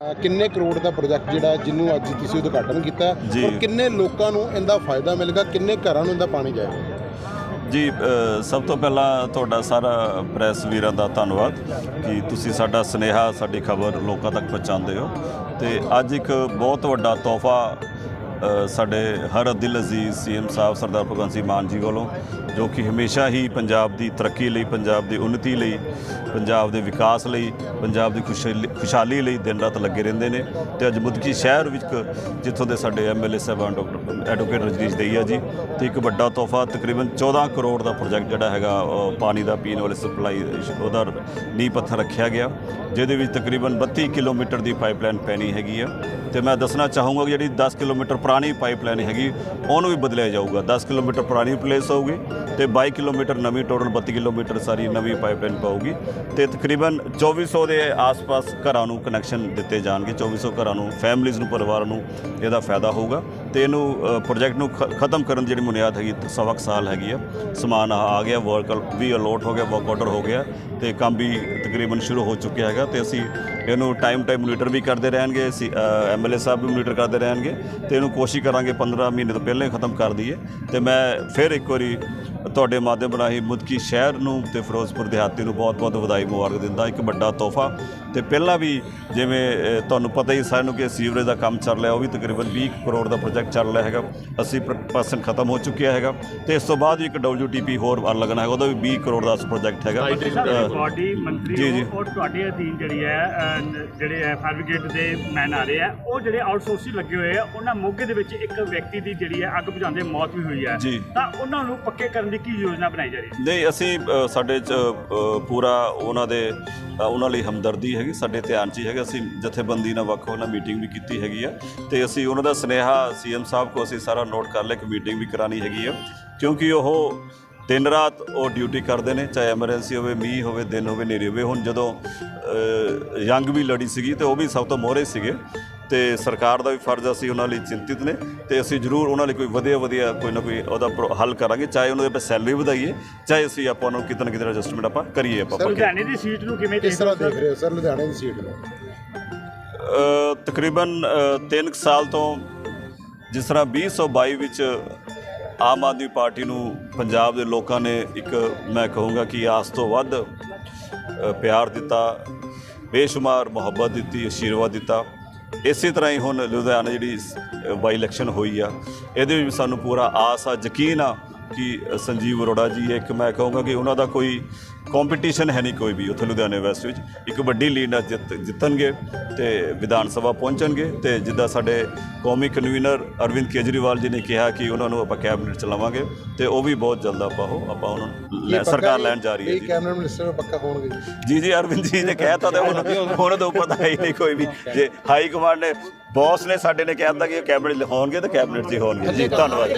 ਕਿੰਨੇ ਕਰੋੜ ਦਾ ਪ੍ਰੋਜੈਕਟ ਜਿਹੜਾ ਜਿਹਨੂੰ ਅੱਜ ਤੁਸੀਂ ਉਦਘਾਟਨ ਕੀਤਾ। ਔਰ ਕਿੰਨੇ ਲੋਕਾਂ ਨੂੰ ਇਹਦਾ ਫਾਇਦਾ ਮਿਲੇਗਾ ਕਿੰਨੇ ਘਰਾਂ ਨੂੰ ਇਹਦਾ ਪਾਣੀ ਜਾਏਗਾ ਜੀ ਸਭ ਤੋਂ ਪਹਿਲਾਂ ਤੁਹਾਡਾ ਸਾਰਾ ਪ੍ਰੈਸ ਵੀਰਾਂ ਦਾ ਧੰਨਵਾਦ ਕਿ ਤੁਸੀਂ ਸਾਡਾ ਸਨੇਹਾ ਸਾਡੀ ਖਬਰ ਲੋਕਾਂ ਤੱਕ ਪਹੁੰਚਾਉਂਦੇ ਹੋ। ਤੇ ਅੱਜ ਇੱਕ ਬਹੁਤ ਵੱਡਾ ਤੋਹਫਾ ਸਾਡੇ ਹਰ ਦਿਲ ਅਜ਼ੀਜ਼ ਸੀਐਮ ਸਾਹਿਬ ਸਰਦਾਰ ਭਗਵੰਤ ਸਿੰਘ ਮਾਨ ਜੀ ਵੱਲੋਂ, ਜੋ ਕਿ ਹਮੇਸ਼ਾ ਹੀ ਪੰਜਾਬ ਦੀ ਤਰੱਕੀ ਲਈ, ਪੰਜਾਬ ਦੀ ਉન્નਤੀ ਲਈ, ਪੰਜਾਬ ਦੇ ਵਿਕਾਸ ਲਈ, ਪੰਜਾਬ ਦੀ ਖੁਸ਼ਹਾਲੀ ਖੁਸ਼ਹਾਲੀ ਲਈ ਦਿਨ ਰਾਤ ਲੱਗੇ ਰਹਿੰਦੇ ਨੇ। ਤੇ ਅੱਜ ਮੁਦਕੀ ਸ਼ਹਿਰ ਵਿੱਚ ਜਿੱਥੋਂ ਦੇ ਸਾਡੇ ਐਮਐਲਏ ਸਾਹਿਬਾਨ ਡਾਕਟਰ ਐਡਵੋਕੇਟ ਰਜਨੀਸ਼ ਦਈਆ ਜੀ, ਤੇ ਇੱਕ ਵੱਡਾ ਤੋਹਫਾ ਤਕਰੀਬਨ 14 ਕਰੋੜ ਦਾ ਪ੍ਰੋਜੈਕਟ ਜਿਹੜਾ ਹੈਗਾ ਪਾਣੀ ਦਾ ਪੀਣ ਵਾਲੇ ਸਪਲਾਈ, ਉਹਦਾ ਨੀਂਹ ਪੱਥਰ ਰੱਖਿਆ ਗਿਆ, ਜਿਹਦੇ ਵਿੱਚ ਤਕਰੀਬਨ 32 ਕਿਲੋਮੀਟਰ ਦੀ ਪਾਈਪਲਾਈਨ ਪੈਣੀ ਹੈਗੀ ਆ। ਤੇ ਮੈਂ ਦੱਸਣਾ ਚਾਹੂੰਗਾ ਕਿ ਜਿਹੜੀ 10 ਕਿਲੋਮੀਟਰ ਪੁਰਾਣੀ ਪਾਈਪਲਾਈਨ ਹੈਗੀ ਉਹਨੂੰ ਵੀ ਬਦਲਿਆ ਜਾਊਗਾ। 10 ਕਿਲੋਮੀਟਰ ਪੁਰਾਣੀ ਰਿਪਲੇਸ ਹੋਊਗੀ। ਤੇ 22 ਕਿਲੋਮੀਟਰ ਨਵੀਂ ਟੋਟਲ 32 ਕਿਲੋਮੀਟਰ ਸਾਰੀ ਨਵੀਂ ਪਾਈਪਲਾਈਨ ਪਾਊਗੀ ਤੇ ਤਕਰੀਬਨ 2400 ਦੇ ਆਸ-ਪਾਸ ਘਰਾਂ ਨੂੰ ਕਨੈਕਸ਼ਨ ਦਿੱਤੇ ਜਾਣਗੇ। 2400 ਘਰਾਂ ਨੂੰ ਫੈਮਿਲੀਜ਼ ਨੂੰ, ਪਰਿਵਾਰ ਨੂੰ ਇਹਦਾ ਫਾਇਦਾ ਹੋਊਗਾ ਤੇ ਇਹਨੂੰ ਪ੍ਰੋਜੈਕਟ ਨੂੰ ਖ- ਖਤਮ ਕਰਨ ਦੀ ਜਿਹੜੀ ਬੁਨਿਆਦ ਹੈਗੀ ਸਵਾ ਕੁ ਸਾਲ ਹੈਗੀ ਆ। ਸਮਾਨ ਆ ਗਿਆ ਵਰਕ ਵੀ ਅਲੋਟ ਹੋ ਗਿਆ ਵਰਕ ਆਰਡਰ ਹੋ ਗਿਆ ਤੇ ਕੰਮ ਵੀ ਤਕਰੀਬਨ ਸ਼ੁਰੂ ਹੋ ਚੁੱਕਿਆ ਹੈਗਾ ਤੇ ਅਸੀਂ ਇਹਨੂੰ ਟਾਈਮ ਟਾਈਮ ਮੋਨੀਟਰ ਵੀ ਕਰਦੇ ਰਹਿਣਗੇ, ਅਸੀਂ ਐਮਐਲਏ ਸਾਹਿਬ ਵੀ ਮੋਨੀਟਰ ਕਰਦੇ ਰਹਿਣਗੇ ਤੇ ਇਹਨੂੰ ਕੋਸ਼ਿਸ਼ ਕਰਾਂਗੇ 15 ਮਹੀਨੇ ਤੋਂ ਪਹਿਲਾਂ ਹੀ ਖਤਮ ਕਰ ਦਈਏ ਤੇ ਮੈਂ ਫਿਰ ਇੱਕ ਵਾਰੀ ਤੁਹਾਡੇ ਮਾਧਿਅਮ ਰਾਹੀਂ ਮੁਦਕੀ ਸ਼ਹਿਰ ਨੂੰ ਤੇ ਫਿਰੋਜ਼ਪੁਰ ਦਿਹਾਤੀ ਨੂੰ ਬਹੁਤ-ਬਹੁਤ ਵਧਾਈ ਮੁਬਾਰਕ ਦਿੰਦਾ। ਇੱਕ ਵੱਡਾ ਤੋਹਫਾ ਤੇ ਪਹਿਲਾਂ ਵੀ ਜਿਵੇਂ ਤੁਹਾਨੂੰ ਪਤਾ ਹੀ ਸਾਨੂੰ ਕਿ ਸੀਵਰੇਜ ਦਾ ਕੰਮ ਚੱਲ ਰਿਹਾ ਉਹ ਵੀ ਤਕਰੀਬਨ 20 ਕਰੋੜ ਦਾ ਪ੍ਰੋਜੈਕਟ ਚੱਲ ਰਿਹਾ ਹੈਗਾ 80% ਖਤਮ ਹੋ ਚੁੱਕਿਆ ਹੈਗਾ ਤੇ ਇਸ ਤੋਂ ਬਾਅਦ ਵੀ ਇੱਕ WTP ਹੋਰ ਆ ਲੱਗਣਾ ਹੈਗਾ ਉਹਦਾ ਵੀ 20 ਕਰੋੜ ਦਾ ਪ੍ਰੋਜੈਕਟ ਹੈਗਾ ਤੁਹਾਡੀ ਮੰਤਰੀ ਜੀ, ਜੀ। ਹੋ ਔਰ ਤੁਹਾਡੇ ਅਧੀਨ ਜਿਹੜੀ ਹੈ ਜਿਹੜੇ ਹੈ ਫਾਇਰ ਬ੍ਰਿਗੇਡ ਦੇ ਮੈਨ ਆ ਰਹੇ ਆ ਉਹ ਜਿਹੜੇ ਆਊਟਸੋਰਸਿੰਗ ਲੱਗੇ ਹੋਏ ਆ ਉਹਨਾਂ ਮੋਗੇ ਦੇ ਵਿੱਚ ਇੱਕ ਵਿਅਕਤੀ ਦੀ ਜਿਹੜੀ ਹੈ ਅੱਗ ਬੁਝਾਉਂਦੇ ਮੌਤ ਵੀ ਹੋਈ ਹੈ ਜੀ। ਤਾਂ ਉਹਨਾਂ ਨੂੰ ਪੱਕੇ ਕਰਨ ਦੀ ਕੀ ਯੋਜਨਾ ਬਣਾਈ ਜਾ ਰਹੀ ਹੈ ਨਹੀਂ ਅਸੀਂ ਸਾਡੇ ਚ ਪੂਰਾ ਉਹਨਾਂ ਦੇ ਉਹਨਾਂ ਲਈ ਹਮਦਰਦੀ ਹੈਗੀ, ਸਾਡੇ ਧਿਆਨ 'ਚ ਹੀ ਹੈਗਾ। ਅਸੀਂ ਜਥੇਬੰਦੀ ਨਾਲ ਵੱਖ ਉਹਨਾਂ ਮੀਟਿੰਗ ਵੀ ਕੀਤੀ ਹੈਗੀ ਆ। ਤੇ ਅਸੀਂ ਉਹਨਾਂ ਦਾ ਸੁਨੇਹਾ ਸੀਐਮ ਸਾਹਿਬ ਕੋ ਅਸੀਂ ਸਾਰਾ ਨੋਟ ਕਰ ਲਿਆ ਕਿ ਮੀਟਿੰਗ ਵੀ ਕਰਾਣੀ ਹੈਗੀ ਆ। ਕਿਉਂਕਿ ਉਹ ਦਿਨ ਰਾਤ ਉਹ ਡਿਊਟੀ ਕਰਦੇ ਨੇ, ਚਾਹੇ ਐਮਰਜੈਂਸੀ ਹੋਵੇ, ਮੀਂਹ ਹੋਵੇ, ਦਿਨ ਹੋਵੇ, ਹਨੇਰੀ ਹੋਵੇ। ਹੁਣ ਜਦੋਂ ਯੰਗ ਵੀ ਲੜੀ ਸੀਗੀ ਤੇ ਉਹ ਵੀ ਸਭ ਤੋਂ ਮੋਹਰੇ ਸੀਗੇ। ਤੇ ਸਰਕਾਰ ਦਾ ਵੀ ਫਰਜ਼ ਆ, ਅਸੀਂ ਉਹਨਾਂ ਲਈ ਚਿੰਤਿਤ ਨੇ ਤੇ ਅਸੀਂ ਜ਼ਰੂਰ ਉਹਨਾਂ ਲਈ ਕੋਈ ਵਧੀਆ ਵਧੀਆ ਕੋਈ ਨਾ ਕੋਈ ਉਹਦਾ ਪ੍ਰੋ- ਹੱਲ ਕਰਾਂਗੇ ਚਾਹੇ ਉਹਨਾਂ ਦੇ ਸੈਲਰੀ ਵਧਾਈਏ ਚਾਹੇ ਅਸੀਂ ਆਪਾਂ ਨੂੰ ਕਿਤੇ ਨਾ ਕਿਤੇ ਐਡਜਸਟਮੈਂਟ ਆਪਾਂ ਕਰੀਏ ਆਪਾਂ ਪੱਕੇ। ਲੁਧਿਆਣੇ ਦੀ ਸੀਟ ਨੂੰ ਕਿਵੇਂ ਕਿਸ ਤਰ੍ਹਾਂ ਦੇਖ ਰਹੇ ਹੋ ਸਰ ਲੁਧਿਆਣੇ ਦੀ ਸੀਟ ਨੂੰ? ਅ, ਤਕਰੀਬਨ 3 ਸਾਲ ਤੋਂ ਜਿਸ ਤਰ੍ਹਾਂ 2022 ਵਿੱਚ ਆਮ ਆਦਮੀ ਪਾਰਟੀ ਨੂੰ ਪੰਜਾਬ ਦੇ ਲੋਕਾਂ ਨੇ ਇੱਕ ਮੈਂ ਕਹੂੰਗਾ ਕਿ ਆਸ ਤੋਂ ਵੱਧ ਅ, ਪਿਆਰ ਦਿੱਤਾ ਬੇਸ਼ੁਮਾਰ ਮੁਹੱਬਤ ਦਿੱਤੀ ਆਸ਼ੀਰਵਾਦ ਦਿੱਤਾ। ਇਸੇ ਤਰ੍ਹਾਂ ਹੀ ਹੁਣ ਲੁਧਿਆਣਾ ਜਿਹੜੀ ਬਾਈ ਇਲੈਕਸ਼ਨ ਹੋਈ ਆ, ਇਹਦੇ ਵਿੱਚ ਸਾਨੂੰ ਪੂਰਾ ਆਸ ਆ, ਯਕੀਨ ਆ ਕਿ ਸੰਜੀਵ ਅਰੋੜਾ ਜੀ ਇੱਕ ਮੈਂ ਕਹੂੰਗਾ ਕਿ ਉਹਨਾਂ ਦਾ ਕੋਈ ਕੰਪੀਟੀਸ਼ਨ ਹੈ ਨਹੀਂ ਕੋਈ ਵੀ ਉੱਥੇ ਲੁਧਿਆਣੇ ਵੈਸਟ ਵਿੱਚ। ਇੱਕ ਵੱਡੀ ਲੀਡ ਨਾਲ ਜਿੱਤ ਜਿੱਤਣਗੇ ਤੇ ਵਿਧਾਨ ਸਭਾ ਪਹੁੰਚਣਗੇ ਤੇ ਜਿੱਦਾਂ ਸਾਡੇ ਕੌਮੀ ਕਨਵੀਨਰ ਅਰਵਿੰਦ ਕੇਜਰੀਵਾਲ ਜੀ ਨੇ ਕਿਹਾ ਕਿ ਉਹਨਾਂ ਨੂੰ ਆਪਾਂ ਕੈਬਨਿਟ ਚਲਾਵਾਂਗੇ ਤੇ ਉਹ ਵੀ ਬਹੁਤ ਜਲਦ ਆਪਾਂ ਉਹ ਆਪਾਂ ਉਹਨਾਂ ਨੂੰ ਸਰਕਾਰ ਲੈਣ ਜਾ ਰਹੀ ਹੈ ਜੀ। ਕੈਬਨਿਟ ਮਿਨਿਸਟਰ ਪੱਕਾ ਹੋਣਗੇ ਜੀ। ਜੀ ਜੀ ਅਰਵਿੰਦ ਜੀ ਨੇ ਕਹਿਤਾ ਤੇ ਹੁਣ ਹੁਣ ਤਾਂ ਪਤਾ ਹੀ ਨਹੀਂ ਕੋਈ ਵੀ। ਜੇ ਹਾਈ ਕਮਾਂਡ ਨੇ ਬੌਸ ਨੇ ਸਾਡੇ ਨੇ ਕਹਿਤਾ ਕਿ ਕੈਬਨਿਟ ਹੋਣਗੇ ਤਾਂ ਕੈਬਨਿਟ ਹੀ ਹੋਣਗੇ। ਜੀ ਧੰਨਵਾਦ।